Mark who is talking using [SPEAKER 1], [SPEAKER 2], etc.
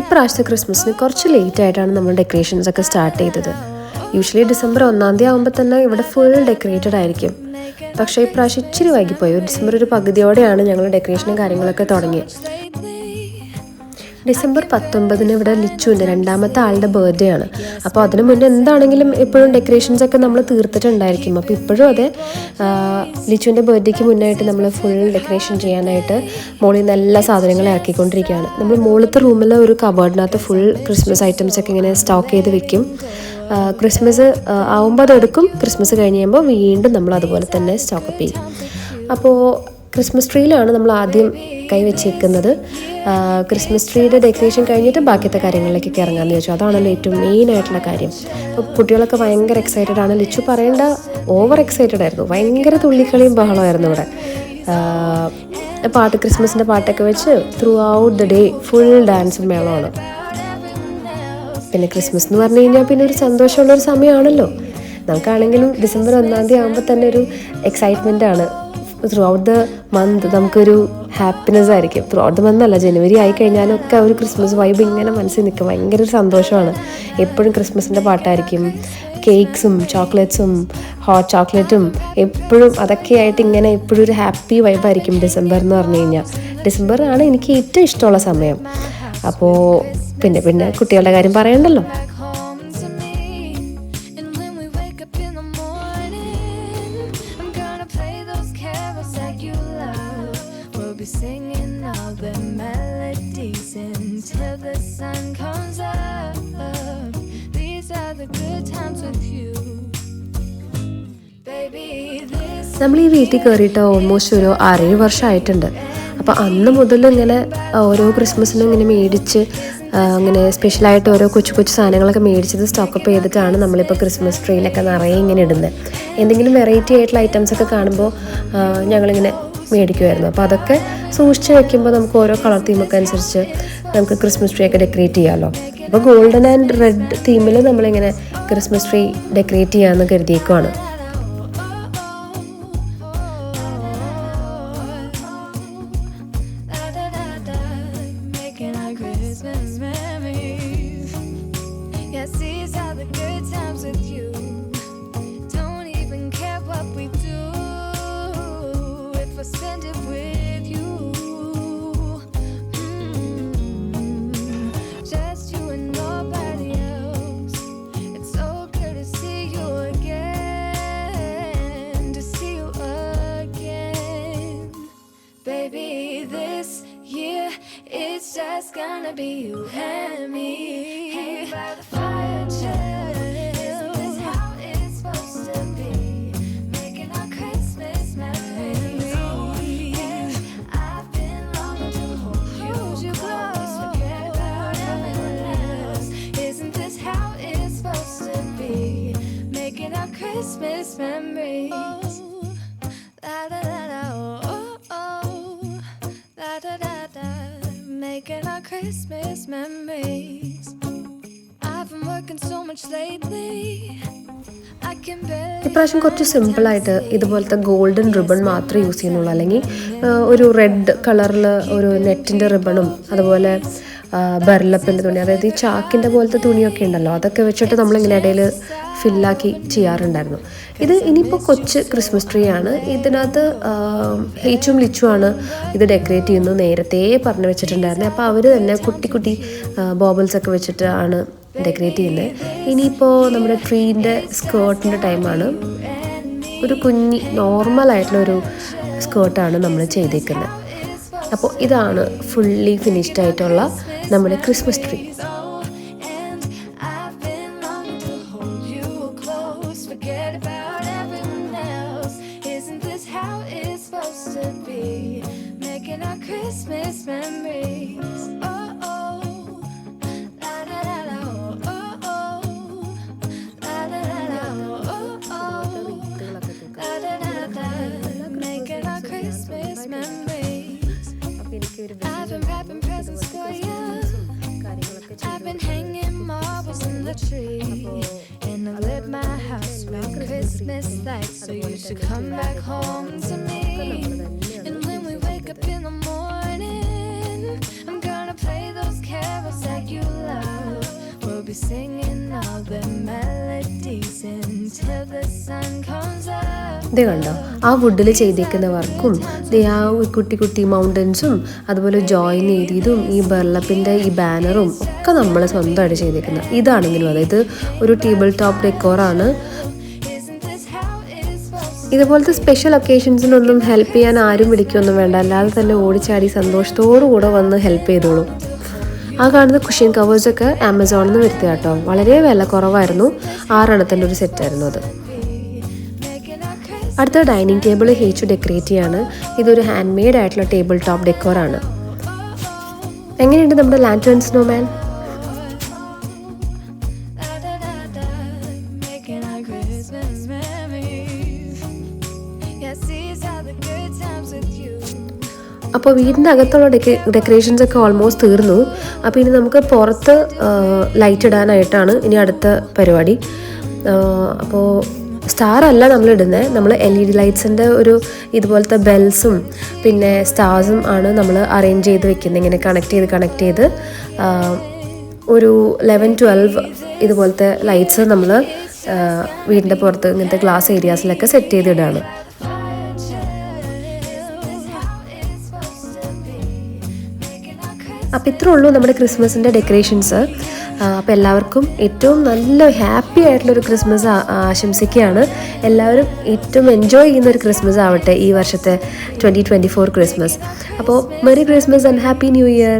[SPEAKER 1] ഇപ്രാവശ്യത്തെ ക്രിസ്മസിന് കുറച്ച് ലേറ്റ് ആയിട്ടാണ് നമ്മൾ ഡെക്കറേഷൻസ് ഒക്കെ സ്റ്റാർട്ട് ചെയ്തത്. യൂഷ്വലി ഡിസംബർ ഒന്നാം തീയതി ആകുമ്പോൾ തന്നെ ഇവിടെ ഫുൾ ഡെക്കറേറ്റഡ് ആയിരിക്കും. പക്ഷേ ഇപ്രാവശ്യം ഇച്ചിരി വൈകിപ്പോയി. ഡിസംബർ ഒരു പകുതിയോടെയാണ് ഞങ്ങൾ ഡെക്കറേഷനും കാര്യങ്ങളൊക്കെ തുടങ്ങിയത്. ഡിസംബർ പത്തൊമ്പതിന് ഇവിടെ ലിച്ചുവിന്റെ രണ്ടാമത്തെ ആളുടെ ബർത്ത്ഡേ ആണ്. അപ്പോൾ അതിന് മുന്നേ എന്താണെങ്കിലും എപ്പോഴും ഡെക്കറേഷൻസ് ഒക്കെ നമ്മൾ തീർത്തിട്ടുണ്ടായിരിക്കും. അപ്പോൾ ഇപ്പോഴും അതെ ലിച്ചുവിന്റെ ബർത്ത്ഡേക്ക് മുന്നായിട്ട് നമ്മൾ ഫുൾ ഡെക്കറേഷൻ ചെയ്യാനായിട്ട് മോളിൽ നിന്ന് എല്ലാ സാധനങ്ങളും ഇറക്കിക്കൊണ്ടിരിക്കുകയാണ്. നമ്മൾ മുകളിലത്തെ റൂമിലെ ഒരു കബേർഡിനകത്ത് ഫുൾ ക്രിസ്മസ് ഐറ്റംസ് ഒക്കെ ഇങ്ങനെ സ്റ്റോക്ക് ചെയ്ത് വെക്കും. ക്രിസ്മസ് ആവുമ്പോൾ അതെടുക്കും. ക്രിസ്മസ് കഴിഞ്ഞ് കഴിയുമ്പോൾ വീണ്ടും നമ്മൾ അതുപോലെ തന്നെ സ്റ്റോക്കപ്പ് ചെയ്യും. അപ്പോൾ ക്രിസ്മസ് ട്രീയിലാണ് നമ്മൾ ആദ്യം കൈവച്ചേക്കുന്നത് ക്രിസ്മസ് ട്രീയുടെ ഡെക്കറേഷൻ കഴിഞ്ഞിട്ട് ബാക്കിയത്തെ കാര്യങ്ങളിലേക്കൊക്കെ ഇറങ്ങാമെന്ന് ചോദിച്ചു അതാണല്ലോ ഏറ്റവും മെയിൻ ആയിട്ടുള്ള കാര്യം. അപ്പോൾ കുട്ടികളൊക്കെ ഭയങ്കര എക്സൈറ്റഡ് ആണ്. ലിച്ചു പറയേണ്ട ഓവർ എക്സൈറ്റഡ് ആയിരുന്നു. ഭയങ്കര തുള്ളിക്കളിയും ബഹളമായിരുന്നു ഇവിടെ. പാട്ട് ക്രിസ്മസിന്റെ പാട്ടൊക്കെ വെച്ച് throughout the day full dance മേളമാണ്. പിന്നെ ക്രിസ്മസ് എന്ന് പറഞ്ഞു കഴിഞ്ഞാൽ പിന്നെ ഒരു സന്തോഷമുള്ള ഒരു സമയമാണല്ലോ. നമുക്കാണെങ്കിലും ഡിസംബർ ഒന്നാം തീയതി ആകുമ്പോൾ തന്നെ ഒരു എക്സൈറ്റ്മെന്റ് ആണ്. ത്രൂ ഔട്ട് ദ മന്ത് നമുക്കൊരു ഹാപ്പിനെസ് ആയിരിക്കും. ത്രൂ ഔട്ട് ദ മന്ത് അല്ല ജനുവരി ആയി കഴിഞ്ഞാലൊക്കെ ഒരു ക്രിസ്മസ് വൈബ് ഇങ്ങനെ മനസ്സിൽ നിൽക്കും. ഭയങ്കര ഒരു സന്തോഷമാണ്. എപ്പോഴും ക്രിസ്മസിന്റെ പാട്ടായിരിക്കും. കേക്ക്സും ചോക്ലേറ്റ്സും ഹോട്ട് ചോക്ലേറ്റും എപ്പോഴും അതൊക്കെയായിട്ട് ഇങ്ങനെ എപ്പോഴും ഒരു ഹാപ്പി വൈബായിരിക്കും ഡിസംബർ എന്ന് പറഞ്ഞു കഴിഞ്ഞാൽ. ഡിസംബർ ആണ് എനിക്ക് ഏറ്റവും ഇഷ്ടമുള്ള സമയം. അപ്പോൾ പിന്നെ പിന്നെ കുട്ടികളുടെ കാര്യം പറയണ്ടല്ലോ.
[SPEAKER 2] Singing all the melodies until the sun comes up. These are the good times with you.
[SPEAKER 1] നമ്മൾ ഈ വീട്ടിൽ കയറിയിട്ട് ഓൾമോസ്റ്റ് ഒരു ആറേഴ് വർഷമായിട്ടുണ്ട് അപ്പോൾ അന്ന് മുതൽ ഇങ്ങനെ ഓരോ ക്രിസ്മസിനും ഇങ്ങനെ മേടിച്ച് അങ്ങനെ സ്പെഷ്യലായിട്ട് ഓരോ കൊച്ചു കൊച്ചു സാധനങ്ങളൊക്കെ മേടിച്ചത് സ്റ്റോക്കപ്പ് ചെയ്തിട്ടാണ് നമ്മളിപ്പോൾ ക്രിസ്മസ് ട്രീയിലൊക്കെ നിറയെ ഇങ്ങനെ ഇടുന്നത് എന്തെങ്കിലും വെറൈറ്റി ആയിട്ടുള്ള ഐറ്റംസ് ഒക്കെ കാണുമ്പോൾ ഞങ്ങളിങ്ങനെ മേടിക്കുമായിരുന്നു അപ്പോൾ അതൊക്കെ സൂക്ഷിച്ച് വെക്കുമ്പോൾ നമുക്ക് ഓരോ കളർ തീമൊക്കെ അനുസരിച്ച് നമുക്ക് ക്രിസ്മസ് ട്രീ ഒക്കെ ഡെക്കറേറ്റ് ചെയ്യാമല്ലോ അപ്പോൾ ഗോൾഡൻ ആൻഡ് റെഡ് തീമിൽ നമ്മളിങ്ങനെ ക്രിസ്മസ് ട്രീ ഡെക്കറേറ്റ് ചെയ്യാമെന്ന് കരുതിയേക്കുവാണ്
[SPEAKER 2] Christmas memories. Yes, these are the good times with you. Spend it with you. Mm, Just you and nobody else. It's so good to see you again. To see you again. Baby, this year it's just gonna be you and me. Christmas memories. La da da da oh oh oh La da da da Making our Christmas memories I've been working so much lately
[SPEAKER 1] ഇപ്രാവശ്യം കുറച്ച് സിമ്പിളായിട്ട് ഇതുപോലത്തെ golden ribbon മാത്രമേ use ചെയ്യുന്നുള്ളൂ അല്ലെങ്കിൽ ഒരു red കളറിൽ ഒരു നെറ്റിന്റെ റിബണും അതുപോലെ ബെർലപ്പിന്റെ തുണി അതായത് ഈ ചാക്കിന്റെ പോലത്തെ തുണിയൊക്കെ ഉണ്ടല്ലോ അതൊക്കെ വെച്ചിട്ട് നമ്മളിങ്ങനെ ഇടയിൽ ഫില്ലാക്കി ചെയ്യാറുണ്ടായിരുന്നു. ഇത് ഇനിയിപ്പോൾ കൊച്ച് ക്രിസ്മസ് ട്രീ ആണ്. ഇതിനകത്ത് ഹേച്ചും ലിച്ചുമാണ് ഇത് ഡെക്കറേറ്റ് ചെയ്യുന്നത് നേരത്തെ പറഞ്ഞു വെച്ചിട്ടുണ്ടായിരുന്നു. അപ്പോൾ അവർ തന്നെ കുട്ടി കുട്ടി ബോബിൾസ് ഒക്കെ വെച്ചിട്ട് ആണ് ഡെക്കറേറ്റ് ചെയ്യുന്നത് ഇനിയിപ്പോൾ നമ്മുടെ ട്രീന്റെ സ്കേർട്ടിന്റെ ടൈമാണ്. ഒരു കുഞ്ഞി നോർമൽ ആയിട്ടുള്ള ഒരു സ്കേർട്ടാണ് നമ്മൾ ചെയ്തേക്കുന്നത് അപ്പോൾ ഇതാണ് ഫുള്ളി ഫിനിഷ്ഡ് ആയിട്ടുള്ള നമ്മുടെ Christmas tree
[SPEAKER 2] And I've Christmas lights. So you should come back home to me. And when we wake up in the morning, I'm gonna play those carols that you love. We'll be singing all the melodies until the sun comes up.
[SPEAKER 1] കണ്ടോ ആ വുഡിൽ ചെയ്തേക്കുന്ന വർക്കും ആ കുട്ടി കുട്ടി മൗണ്ടൻസും അതുപോലെ join ചെയ്തതും ഈ ബർലപ്പിന്റെ ഈ ബാനറും ഒക്കെ നമ്മൾ സ്വന്തമായിട്ട് ചെയ്തേക്കുന്നത് ഇതാണെങ്കിലും അതായത് ഒരു ടേബിൾ ടോപ്പ് ഡെക്കോറാണ് ഇതുപോലത്തെ സ്പെഷ്യൽ ഒക്കേഷൻസിനൊന്നും ഹെൽപ്പ് ചെയ്യാൻ ആരും വിളിക്കൊന്നും വേണ്ട. അല്ലാതെ തന്നെ ഓടിച്ചാടി സന്തോഷത്തോടു കൂടെ വന്ന് ഹെൽപ്പ് ചെയ്തോളൂ. ആ കാണുന്ന കുഷ്യൻ കവേഴ്സൊക്കെ ആമസോണിൽ നിന്ന് വരുത്തുക കേട്ടോ. വളരെ വില കുറവായിരുന്നു. ആറെണ്ണത്തിന്റെ ഒരു സെറ്റായിരുന്നു അത്. അടുത്ത ഡൈനിങ് ടേബിൾ ഹേച്ചു ഡെക്കറേറ്റ് ചെയ്യാണ്. ഇതൊരു ഹാൻഡ് മെയ്ഡ് ആയിട്ടുള്ള ടേബിൾ ടോപ്പ് ഡെക്കോറാണ് എങ്ങനെയുണ്ട് നമ്മുടെ ലാൻഡ് സ്നോമാൻ അപ്പോൾ വീടിന്റെ അകത്തുള്ള ഡെക്ക ഡെക്കറേഷൻസ് ഒക്കെ ഓൾമോസ്റ്റ് തീർന്നു. അപ്പോൾ ഇനി നമുക്ക് പുറത്ത് ലൈറ്റ് ഇടാനായിട്ടാണ് ഇനി അടുത്ത പരിപാടി. അപ്പോൾ സ്റ്റാർ അല്ല നമ്മൾ ഇടുന്നത് നമ്മൾ എൽ ഇ ഡി ലൈറ്റ്സിന്റെ ഒരു ഇതുപോലത്തെ ബെൽസും പിന്നെ സ്റ്റാർസും ആണ് നമ്മൾ അറേഞ്ച് ചെയ്ത് വെക്കുന്നത്. ഇങ്ങനെ കണക്ട് ചെയ്ത് കണക്ട് ചെയ്ത് ഒരു ലെവൻ ട്വൽവ് ഇതുപോലത്തെ ലൈറ്റ്സ് നമ്മൾ വീടിന്റെ പുറത്ത് ഇങ്ങനത്തെ ഗ്ലാസ് ഏരിയാസിലൊക്കെ സെറ്റ് ചെയ്തിടാണ് അപ്പോൾ ഇത്രേ ഉള്ളൂ നമ്മുടെ ക്രിസ്മസിന്റെ ഡെക്കറേഷൻസ് അപ്പോൾ എല്ലാവർക്കും ഏറ്റവും നല്ല ഹാപ്പി ആയിട്ടുള്ളൊരു ക്രിസ്മസ് ആശംസിക്കുകയാണ്. എല്ലാവരും ഏറ്റവും എൻജോയ് ചെയ്യുന്ന ഒരു ക്രിസ്മസ് ആവട്ടെ ഈ വർഷത്തെ ട്വന്റി ട്വന്റി ഫോർ ക്രിസ്മസ്. അപ്പോൾ merry Christmas and happy new year